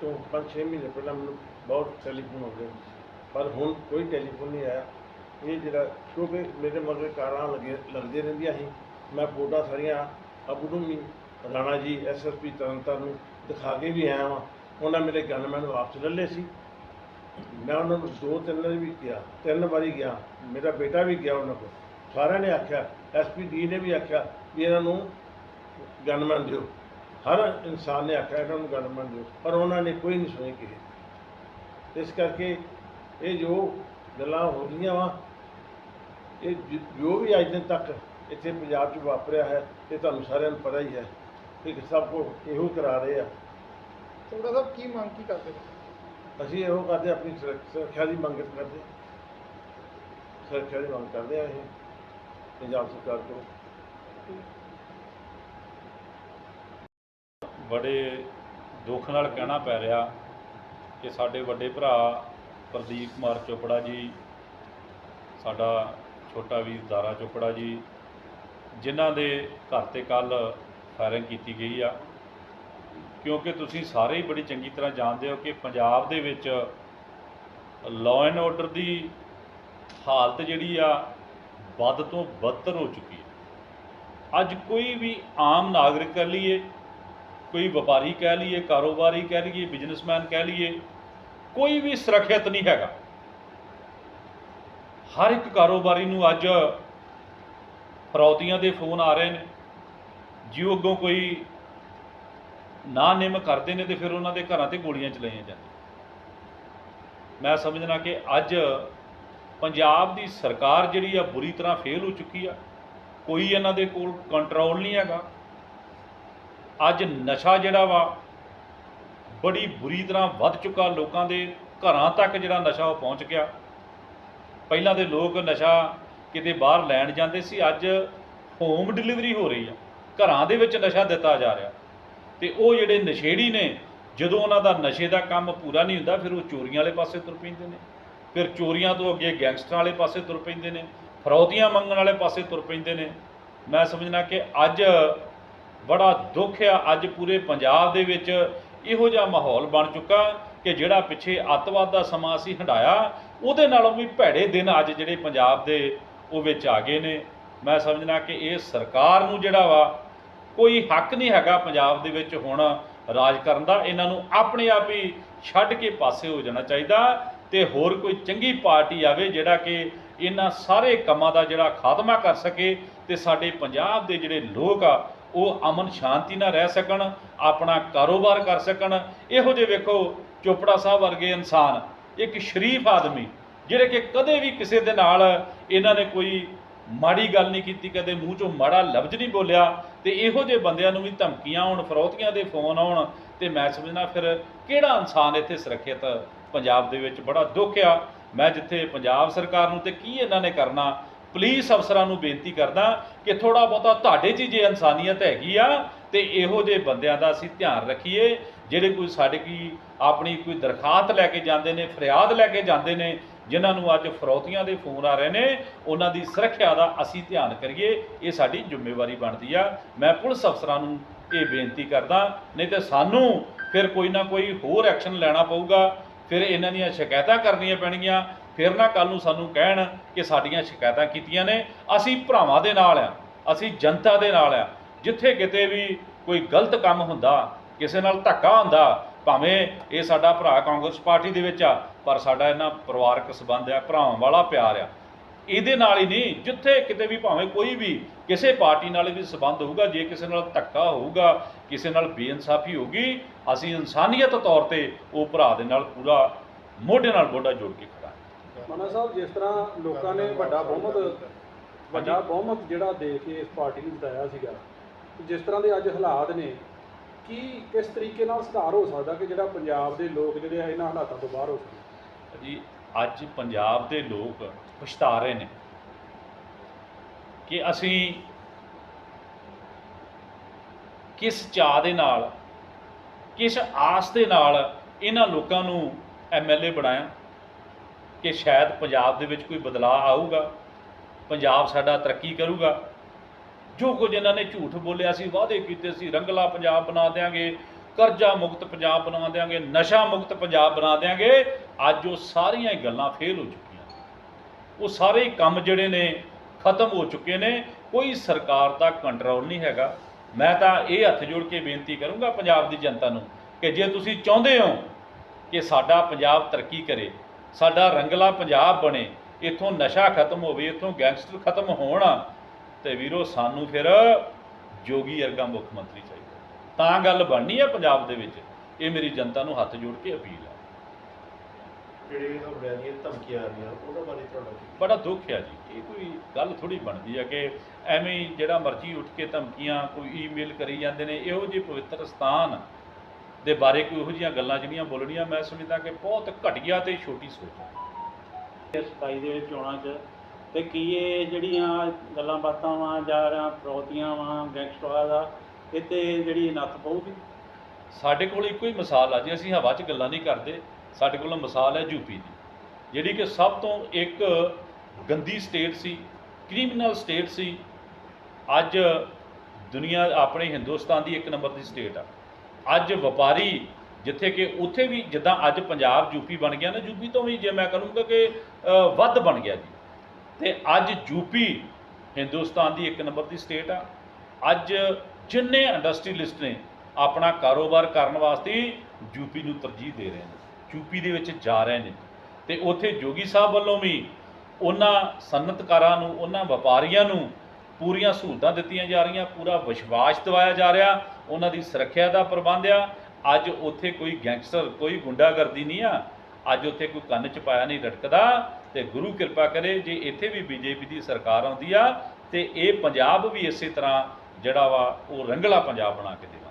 ਤੋਂ 5-6 ਮਹੀਨੇ ਪਹਿਲਾਂ ਮੈਨੂੰ ਬਹੁਤ ਟੈਲੀਫੋਨ ਆਉਂਦੇ ਪਰ ਹੁਣ ਕੋਈ ਟੈਲੀਫੋਨ ਨਹੀਂ ਆਇਆ। ਇਹ ਜਿਹੜਾ, ਕਿਉਂਕਿ ਮੇਰੇ ਮਗਰ ਕਾਰਾਂ ਲੱਗੇ ਲੱਗਦੇ ਰਹਿੰਦੀਆਂ ਸੀ। ਮੈਂ ਫੋਟੋਆਂ ਸਾਰੀਆਂ ਅਬੂ ਨੂੰ ਵੀ, ਰਾਣਾ ਜੀ ਐਸਐਸਪੀ ਤਰਨਤਾਰਨ ਨੂੰ ਦਿਖਾ ਕੇ ਵੀ ਆਇਆ ਵਾਂ। ਉਹਨਾਂ ਮੇਰੇ ਗਨਮੈਨ ਵਾਪਸ ਲੈ ਲਏ ਸੀ। ਮੈਂ ਉਹਨਾਂ ਨੂੰ ਦੋ ਤਿੰਨ ਵਾਰੀ ਵੀ ਗਿਆ ਤਿੰਨ ਵਾਰੀ ਗਿਆ। ਮੇਰਾ ਬੇਟਾ ਵੀ ਗਿਆ ਉਹਨਾਂ ਕੋਲ। ਸਾਰਿਆਂ ਨੇ ਆਖਿਆ ਐਸਪੀ ਡੀ ਨੇ ਵੀ ਆਖਿਆ ਵੀ ਇਹਨਾਂ ਨੂੰ ਗਨਮੈਨ ਦਿਓ। ਹਰ ਇਨਸਾਨ ਨੇ ਆਖਿਆ ਇਹਨਾਂ ਨੂੰ ਗਨਮੈਨ ਦਿਓ ਪਰ ਉਹਨਾਂ ਨੇ ਕੋਈ ਨਹੀਂ ਸੁਣੀ ਕਿਸੇ ਇਸ ਕਰਕੇ ਇਹ ਜੋ ਗੱਲਾਂ ਹੋ ਰਹੀਆਂ ਵਾ ਇਹ ਜ- ਵੀ ਅੱਜ ਦਿਨ ਤੱਕ ਇੱਥੇ ਪੰਜਾਬ 'ਚ ਵਾਪਰਿਆ ਹੈ ਇਹ ਤੁਹਾਨੂੰ ਸਾਰਿਆਂ ਨੂੰ ਪਤਾ ਹੀ ਹੈ ਕਿ ਸਭ ਕੋ ਇਹੋ ਕਰਾ ਰਹੇ ਆ। ਚੋੜਾ ਸਾਹਿਬ ਕੀ ਮੰਗ ਕੀ ਕਰਦੇ ਅਸੀਂ ਇਹੋ ਕਰਦੇ ਆਪਣੀ ਸੁਰੱਖ- ਸੁਰੱਖਿਆ ਦੀ ਮੰਗ ਕਰਦੇ ਸੁਰੱਖਿਆ ਦੀ ਮੰਗ ਕਰਦੇ ਆ ਇਹ ਪੰਜਾਬ ਸਰਕਾਰ ਕੋਲ। ਬੜੇ ਦੁੱਖ ਨਾਲ ਕਹਿਣਾ ਪੈ ਰਿਹਾ ਕਿ ਸਾਡੇ ਵੱਡੇ ਭਰਾ ਪ੍ਰਦੀਪ ਕੁਮਾਰ ਚੋਪੜਾ ਜੀ, ਸਾਡਾ ਛੋਟਾ ਵੀਰ ਦਾਰਾ ਚੋਪੜਾ ਜੀ, ਜਿਨ੍ਹਾਂ ਦੇ ਘਰ ਤੇ ਕੱਲ ਫਾਇਰਿੰਗ ਕੀਤੀ ਗਈ ਆ। ਕਿਉਂਕਿ ਤੁਸੀਂ ਸਾਰੇ ਹੀ ਬੜੀ ਚੰਗੀ ਤਰ੍ਹਾਂ ਜਾਣਦੇ ਹੋ ਕਿ ਪੰਜਾਬ ਦੇ ਵਿੱਚ ਲਾਅ ਐਂਡ ਆਰਡਰ ਦੀ ਹਾਲਤ ਜਿਹੜੀ ਆ ਵੱਧ ਤੋਂ ਬਦਤਰ ਹੋ ਚੁੱਕੀ ਹੈ। ਅੱਜ ਕੋਈ ਵੀ ਆਮ ਨਾਗਰਿਕ ਕਹਿ ਲਈਏ ਕੋਈ ਵਪਾਰੀ ਕਹਿ ਲਈਏ, ਕਾਰੋਬਾਰੀ ਕਹਿ ਲਈਏ ਬਿਜ਼ਨਸਮੈਨ ਕਹਿ ਲਈਏ, ਕੋਈ ਵੀ ਸੁਰੱਖਿਅਤ ਨਹੀਂ ਹੈਗਾ। ਹਰ ਇੱਕ ਕਾਰੋਬਾਰੀ ਨੂੰ ਅੱਜ ਫਰੌਤੀਆਂ ਦੇ ਫੋਨ ਆ ਰਹੇ ਨੇ। ਜਿਉ ਅੱਗੋਂ ਕੋਈ ਨਾ ਨਿਮ ਕਰਦੇ ਨੇ ਤੇ ਫਿਰ ਉਹਨਾਂ ਦੇ ਘਰਾਂ ਤੇ ਗੋਲੀਆਂ ਚਲਾਈਆਂ ਜਾਂਦੀਆਂ। ਮੈਂ ਸਮਝਣਾ ਕਿ ਅੱਜ ਪੰਜਾਬ ਦੀ ਸਰਕਾਰ ਜਿਹੜੀ ਆ ਬੁਰੀ ਤਰ੍ਹਾਂ ਫੇਲ ਹੋ ਚੁੱਕੀ ਆ। ਕੋਈ ਇਹਨਾਂ ਦੇ ਕੋਲ ਕੰਟਰੋਲ ਨਹੀਂ ਹੈਗਾ। ਅੱਜ ਨਸ਼ਾ ਜਿਹੜਾ ਵਾ, ਬੜੀ ਬੁਰੀ ਤਰ੍ਹਾਂ ਵੱਧ ਚੁੱਕਾ ਲੋਕਾਂ ਦੇ ਘਰਾਂ ਤੱਕ ਜਿਹੜਾ ਨਸ਼ਾ ਉਹ ਪਹੁੰਚ ਗਿਆ। ਪਹਿਲਾਂ ਦੇ ਲੋਕ ਨਸ਼ਾ ਕਿਤੇ ਬਾਹਰ ਲੈਣ ਜਾਂਦੇ ਸੀ, ਅੱਜ ਹੋਮ ਡਿਲੀਵਰੀ ਹੋ ਰਹੀ ਆ। ਘਰਾਂ ਦੇ ਵਿੱਚ ਨਸ਼ਾ ਦਿੱਤਾ ਜਾ ਰਿਹਾ। ਤੇ ਉਹ ਜਿਹੜੇ ਨਸ਼ੇੜੀ ਨੇ, ਜਦੋਂ ਉਹਨਾਂ ਦਾ ਨਸ਼ੇ ਦਾ ਕੰਮ ਪੂਰਾ ਨਹੀਂ ਹੁੰਦਾ, ਫਿਰ ਉਹ ਚੋਰੀਆਂ ਵਾਲੇ ਪਾਸੇ ਤੁਰ ਪੈਂਦੇ ਨੇ। ਫਿਰ ਚੋਰੀਆਂ ਤੋਂ ਅੱਗੇ ਗੈਂਗਸਟਰਾਂ ਵਾਲੇ ਪਾਸੇ ਤੁਰ ਪੈਂਦੇ ਨੇ, ਫਰੌਤੀਆਂ ਮੰਗਣ ਵਾਲੇ ਪਾਸੇ ਤੁਰ ਪੈਂਦੇ ਨੇ। ਮੈਂ ਸਮਝਣਾ ਕਿ ਅੱਜ ਬੜਾ ਦੁੱਖ ਆ। ਅੱਜ ਪੂਰੇ ਪੰਜਾਬ ਦੇ ਵਿੱਚ ਇਹੋ ਜਿਹਾ ਮਾਹੌਲ ਬਣ ਚੁੱਕਾ ਕਿ ਜਿਹੜਾ ਪਿੱਛੇ ਅੱਤਵਾਦ ਦਾ ਸਮਾਂ ਸੀ ਹੰਡਾਇਆ, ਉਹਦੇ ਨਾਲੋਂ ਵੀ ਭੈੜੇ ਦਿਨ ਅੱਜ ਜਿਹੜੇ ਪੰਜਾਬ ਦੇ ਉਹ ਵਿੱਚ ਆ ਗਏ ਨੇ। ਮੈਂ ਸਮਝਣਾ ਕਿ ਇਹ ਸਰਕਾਰ ਨੂੰ ਜਿਹੜਾ ਵਾ ਕੋਈ ਹੱਕ ਨਹੀਂ ਹੈਗਾ ਪੰਜਾਬ ਦੇ ਵਿੱਚ ਹੁਣ ਰਾਜ ਕਰਨ ਦਾ। ਇਹਨਾਂ ਨੂੰ ਆਪਣੇ ਆਪ ਹੀ ਛੱਡ ਕੇ ਪਾਸੇ ਹੋ ਜਾਣਾ ਚਾਹੀਦਾ ਤੇ ਹੋਰ ਕੋਈ ਚੰਗੀ ਪਾਰਟੀ ਆਵੇ ਜਿਹੜਾ ਕਿ ਇਹਨਾਂ ਸਾਰੇ ਕੰਮਾਂ ਦਾ ਜਿਹੜਾ ਖਾਤਮਾ ਕਰ ਸਕੇ ਤੇ ਸਾਡੇ ਪੰਜਾਬ ਦੇ ਜਿਹੜੇ ਲੋਕ ਆ ਉਹ ਅਮਨ ਸ਼ਾਂਤੀ ਨਾਲ ਰਹਿ ਸਕਣ, ਆਪਣਾ ਕਾਰੋਬਾਰ ਕਰ ਸਕਣ। ਇਹੋ ਜਿਹੇ ਵੇਖੋ, ਚੋਪੜਾ ਸਾਹਿਬ ਵਰਗੇ ਇਨਸਾਨ, ਇੱਕ ਸ਼ਰੀਫ ਆਦਮੀ, ਜਿਹੜੇ ਕਿ ਕਦੇ ਵੀ ਕਿਸੇ ਦੇ ਨਾਲ ਇਹਨਾਂ ਨੇ ਕੋਈ ਮਾੜੀ ਗੱਲ ਨਹੀਂ ਕੀਤੀ, ਕਦੇ ਮੂੰਹ ਚੋਂ ਮਾੜਾ ਲਫ਼ਜ਼ ਨਹੀਂ ਬੋਲਿਆ, ਤੇ ਇਹੋ ਜਿਹੇ ਬੰਦਿਆਂ ਨੂੰ ਵੀ ਧਮਕੀਆਂ ਆਉਣ, ਫਰੋਤੀਆਂ ਦੇ ਫੋਨ ਆਉਣ, ਤੇ ਮੈਂ ਸਮਝਣਾ ਫਿਰ ਕਿਹੜਾ ਇਨਸਾਨ ਇੱਥੇ ਸੁਰੱਖਿਅਤ? ਪੰਜਾਬ ਦੇ ਵਿੱਚ ਬੜਾ ਦੁੱਖ ਆ। ਮੈਂ ਜਿੱਥੇ ਪੰਜਾਬ ਸਰਕਾਰ ਨੂੰ ਤੇ ਕੀ ਇਹਨਾਂ ਨੇ ਕਰਨਾ ਪੁਲਿਸ ਅਫਸਰਾਂ ਨੂੰ ਬੇਨਤੀ ਕਰਦਾ ਕਿ ਥੋੜਾ ਬਹੁਤਾ ਤੁਹਾਡੇ 'ਚ ਹੀ ਜੇ ਇਨਸਾਨੀਅਤ ਹੈਗੀ ਆ, ਤੇ ਇਹੋ ਜਿਹੇ ਬੰਦਿਆਂ ਦਾ ਅਸੀਂ ਧਿਆਨ ਰੱਖੀਏ, ਜਿਹੜੇ ਕੋਈ ਸਾਡੇ ਕੀ ਆਪਣੀ ਕੋਈ ਦਰਖਾਸਤ ਲੈ ਕੇ ਜਾਂਦੇ ਨੇ, ਫਰਿਆਦ ਲੈ ਕੇ ਜਾਂਦੇ ਨੇ, ਜਿਨ੍ਹਾਂ ਨੂੰ ਅੱਜ ਫਰੌਤੀਆਂ ਦੇ ਫੋਨ ਆ ਰਹੇ ਨੇ, ਉਹਨਾਂ ਦੀ ਸੁਰੱਖਿਆ ਦਾ ਅਸੀਂ ਧਿਆਨ ਕਰੀਏ, ਇਹ ਸਾਡੀ ਜ਼ਿੰਮੇਵਾਰੀ ਬਣਦੀ ਆ। ਮੈਂ ਪੁਲਿਸ ਅਫਸਰਾਂ ਨੂੰ ਇਹ ਬੇਨਤੀ ਕਰਦਾ, ਨਹੀਂ ਤੇ ਸਾਨੂੰ ਫਿਰ ਕੋਈ ਨਾ ਕੋਈ ਹੋਰ ਐਕਸ਼ਨ ਲੈਣਾ ਪਊਗਾ, ਫਿਰ ਇਹਨਾਂ ਦੀਆਂ ਸ਼ਿਕਾਇਤਾਂ ਕਰਨੀਆਂ ਪੈਣਗੀਆਂ ਫਿਰ ਨਾ ਕੱਲ ਨੂੰ ਸਾਨੂੰ ਕਹਿਣ ਕਿ ਸਾਡੀਆਂ ਸ਼ਿਕਾਇਤਾਂ ਕੀਤੀਆਂ ਨੇ। ਅਸੀਂ ਭਰਾਵਾਂ ਦੇ ਨਾਲ ਆ, ਅਸੀਂ ਜਨਤਾ ਦੇ ਨਾਲ ਆ। ਜਿੱਥੇ ਕਿਤੇ ਵੀ ਕੋਈ ਗਲਤ ਕੰਮ ਹੁੰਦਾ, ਕਿਸੇ ਨਾਲ ਧੱਕਾ ਹੁੰਦਾ, ਭਾਵੇਂ ਇਹ ਸਾਡਾ ਭਰਾ ਕਾਂਗਰਸ ਪਾਰਟੀ ਦੇ ਵਿੱਚ ਆ, ਪਰ ਸਾਡਾ ਇਹਨਾਂ ਪਰਿਵਾਰਕ ਸੰਬੰਧ ਆ, ਭਰਾਵਾਂ ਵਾਲਾ ਪਿਆਰ ਆ। ਇਹਦੇ ਨਾਲ ਹੀ ਨਹੀਂ, ਜਿੱਥੇ ਕਿਤੇ ਵੀ ਭਾਵੇਂ ਕੋਈ ਵੀ ਕਿਸੇ ਪਾਰਟੀ ਨਾਲ ਵੀ ਸੰਬੰਧ ਹੋਊਗਾ, ਜੇ ਕਿਸੇ ਨਾਲ ਧੱਕਾ ਹੋਊਗਾ, ਕਿਸੇ ਨਾਲ ਬੇਇਨਸਾਫੀ ਹੋਊਗੀ, ਅਸੀਂ ਇਨਸਾਨੀਅਤ ਤੌਰ ਤੇ ਉਹ ਭਰਾ ਦੇ ਨਾਲ ਪੂਰਾ ਮੋਢੇ ਨਾਲ ਮੋਢਾ ਜੋੜ ਕੇ ਖੜਾ ਮਨਾ ਸਾਹਿਬ ਜਿਸ ਤਰ੍ਹਾਂ ਲੋਕਾਂ ਨੇ ਵੱਡਾ ਬਹੁਮਤ ਵੱਡਾ ਬਹੁਮਤ ਜਿਹੜਾ ਦੇ ਕੇ ਇਸ ਪਾਰਟੀ ਨੂੰ ਜਿਤਾਇਆ ਸੀਗਾ ਜਿਸ ਤਰ੍ਹਾਂ ਦੇ ਅੱਜ ਹਾਲਾਤ ਨੇ ਕੀ ਕਿਸ ਤਰੀਕੇ ਨਾਲ ਸੁਧਾਰ ਹੋ ਸਕਦਾ ਕਿ ਜਿਹੜਾ ਪੰਜਾਬ ਦੇ ਲੋਕ ਜਿਹੜੇ ਆ ਇਹਨਾਂ ਹਾਲਾਤਾਂ ਤੋਂ ਬਾਹਰ ਹੋ ਸਕਣ? ਜੀ ਅੱਜ ਪੰਜਾਬ ਦੇ ਲੋਕ ਪਛਤਾ ਰਹੇ ਨੇ ਕਿ ਅਸੀਂ ਕਿਸ ਚਾਹ ਦੇ ਨਾਲ ਕਿਸ ਆਸ ਦੇ ਨਾਲ ਇਹਨਾਂ ਲੋਕਾਂ ਨੂੰ ਐਮਐਲਏ ਬਣਾਇਆ। ਕਿ ਸ਼ਾਇਦ ਪੰਜਾਬ ਦੇ ਵਿੱਚ ਕੋਈ ਬਦਲਾਅ ਆਊਗਾ, ਪੰਜਾਬ ਸਾਡਾ ਤਰੱਕੀ ਕਰੂਗਾ। ਜੋ ਕੁਝ ਇਹਨਾਂ ਨੇ ਝੂਠ ਬੋਲਿਆ ਸੀ, ਵਾਅਦੇ ਕੀਤੇ ਸੀ, ਰੰਗਲਾ ਪੰਜਾਬ ਬਣਾ ਦਿਆਂਗੇ, ਕਰਜ਼ਾ ਮੁਕਤ ਪੰਜਾਬ ਬਣਾ ਦਿਆਂਗੇ, ਨਸ਼ਾ ਮੁਕਤ ਪੰਜਾਬ ਬਣਾ ਦਿਆਂਗੇ, ਅੱਜ ਉਹ ਸਾਰੀਆਂ ਹੀ ਗੱਲਾਂ ਫੇਲ ਹੋ ਚੁੱਕੀਆਂ ਉਹ ਸਾਰੇ ਕੰਮ ਜਿਹੜੇ ਨੇ, ਖਤਮ ਹੋ ਚੁੱਕੇ ਨੇ, ਕੋਈ ਸਰਕਾਰ ਦਾ ਕੰਟਰੋਲ ਨਹੀਂ ਹੈਗਾ। ਮੈਂ ਤਾਂ ਇਹ ਹੱਥ ਜੋੜ ਕੇ ਬੇਨਤੀ ਕਰੂੰਗਾ ਪੰਜਾਬ ਦੀ ਜਨਤਾ ਨੂੰ ਕਿ ਜੇ ਤੁਸੀਂ ਚਾਹੁੰਦੇ ਹੋ ਕਿ ਸਾਡਾ ਪੰਜਾਬ ਤਰੱਕੀ ਕਰੇ ਸਾਡਾ ਰੰਗਲਾ ਪੰਜਾਬ ਬਣੇ ਇੱਥੋਂ ਨਸ਼ਾ ਖਤਮ ਹੋਵੇ ਇੱਥੋਂ ਗੈਂਗਸਟਰ ਖਤਮ ਹੋਣ ਤੇ ਵੀਰੋ ਸਾਨੂੰ ਫਿਰ ਜੋਗੀ ਵਰਗਾ ਮੁੱਖ ਮੰਤਰੀ ਚਾਹੀਦਾ। ਤਾਂ ਗੱਲ ਬਣਨੀ ਹੈ ਪੰਜਾਬ ਦੇ ਵਿੱਚ ਇਹ ਮੇਰੀ ਜਨਤਾ ਨੂੰ ਹੱਥ ਜੋੜ ਕੇ ਅਪੀਲ ਹੈ ਜਿਹੜੇ ਹਮਲਿਆਂ ਦੀਆਂ ਧਮਕੀਆਂ ਆ ਰਹੀਆਂ ਉਹਨਾਂ ਬਾਰੇ ਤੁਹਾਡਾ ਬੜਾ ਦੁੱਖ ਹੈ ਜੀ। ਇਹ ਕੋਈ ਗੱਲ ਥੋੜੀ ਬਣਦੀ ਹੈ ਕਿ ਐਵੇਂ ਜਿਹੜਾ ਮਰਜ਼ੀ ਉੱਠ ਕੇ ਧਮਕੀਆਂ ਕੋਈ ਈਮੇਲ ਕਰੀ ਜਾਂਦੇ ਨੇ ਇਹੋ ਜਿਹੇ ਪਵਿੱਤਰ ਸਥਾਨ ਦੇ ਬਾਰੇ ਕੋਈ ਇਹੋ ਜਿਹੀਆਂ ਗੱਲਾਂ ਜਿਹੜੀਆਂ ਬੋਲਣੀਆਂ ਮੈਂ ਸਮਝਦਾ ਕਿ ਬਹੁਤ ਘਟੀਆ ਤੇ ਛੋਟੀ ਸੋਚ ਹੈ। ਸਤਾਈ ਦੇ ਵਿੱਚ ਚੋਣਾਂ 'ਚ ਤੇ ਕੀ ਇਹ ਜਿਹੜੀਆਂ ਗੱਲਾਂ ਬਾਤਾਂ ਵਾਂ ਜਾਂ ਫਰੋਤੀਆਂ ਵਾਂ ਗੈਂਗਸਟਰਾਂ ਦਾ ਤੇ ਜਿਹੜੀ ਨੱਥ ਪਊਗੀ? ਸਾਡੇ ਕੋਲ ਇੱਕੋ ਹੀ ਮਿਸਾਲ ਆ ਜੀ ਅਸੀਂ ਹਵਾ 'ਚ ਗੱਲਾਂ ਨਹੀਂ ਕਰਦੇ। ਸਾਡੇ ਕੋਲ ਮਿਸਾਲ ਹੈ ਯੂਪੀ ਦੀ। ਜਿਹੜੀ ਕਿ ਸਭ ਤੋਂ ਇੱਕ ਗੰਦੀ ਸਟੇਟ ਸੀ ਕ੍ਰਿਮੀਨਲ ਸਟੇਟ ਸੀ। ਅੱਜ ਦੁਨੀਆ ਆਪਣੇ ਹਿੰਦੁਸਤਾਨ ਦੀ ਇੱਕ ਨੰਬਰ ਦੀ ਸਟੇਟ ਆ। ਅੱਜ ਵਪਾਰੀ ਜਿੱਥੇ ਕਿ ਉੱਥੇ ਵੀ ਜਿੱਦਾਂ ਅੱਜ ਪੰਜਾਬ ਯੂਪੀ ਬਣ ਗਿਆ ਨਾ ਯੂਪੀ ਤੋਂ ਵੀ ਜੇ ਮੈਂ ਕਰੂੰਗਾ ਕਿ ਵੱਧ ਬਣ ਗਿਆ ਜੀ। ਤੇ ਅੱਜ ਯੂਪੀ ਹਿੰਦੁਸਤਾਨ ਦੀ ਇੱਕ ਨੰਬਰ ਦੀ ਸਟੇਟ ਆ। ਅੱਜ ਜਿੰਨੇ ਇੰਡਸਟਰੀਲਿਸਟ ਨੇ ਆਪਣਾ ਕਾਰੋਬਾਰ ਕਰਨ ਵਾਸਤੇ ਯੂਪੀ ਨੂੰ ਤਰਜੀਹ ਦੇ ਰਹੇ ਨੇ ਯੂਪੀ ਦੇ ਵਿੱਚ ਜਾ ਰਹੇ ਨੇ। ਤੇ ਉੱਥੇ ਜੋਗੀ ਸਾਹਿਬ ਵੱਲੋਂ ਵੀ ਉਹਨਾਂ ਸਨਅਤਕਾਰਾਂ ਨੂੰ, ਉਹਨਾਂ ਵਪਾਰੀਆਂ ਨੂੰ ਪੂਰੀਆਂ ਸਹੂਲਤਾਂ ਦਿੱਤੀਆਂ ਜਾ ਰਹੀਆਂ, ਪੂਰਾ ਵਿਸ਼ਵਾਸ ਦਿਵਾਇਆ ਜਾ ਰਿਹਾ। ਉਹਨਾਂ ਦੀ ਸੁਰੱਖਿਆ ਦਾ ਪ੍ਰਬੰਧ ਆ। ਅੱਜ ਉੱਥੇ ਕੋਈ ਗੈਂਗਸਟਰ, ਕੋਈ ਗੁੰਡਾਗਰਦੀ ਨਹੀਂ ਆ। ਅੱਜ ਉੱਥੇ ਕੋਈ ਕੰਨ ਚ ਪਾਇਆ ਨਹੀਂ ਰਟਕਦਾ ਤੇ ਗੁਰੂ ਕਿਰਪਾ ਕਰੇ ਜੇ ਇੱਥੇ ਵੀ ਬੀਜੇਪੀ ਦੀ ਸਰਕਾਰ ਆਉਂਦੀ ਆ, ਤੇ ਇਹ ਪੰਜਾਬ ਵੀ ਇਸੇ ਤਰ੍ਹਾਂ ਜਿਹੜਾ ਵਾ, ਉਹ ਰੰਗਲਾ ਪੰਜਾਬ ਬਣਾ ਕੇ ਦੇ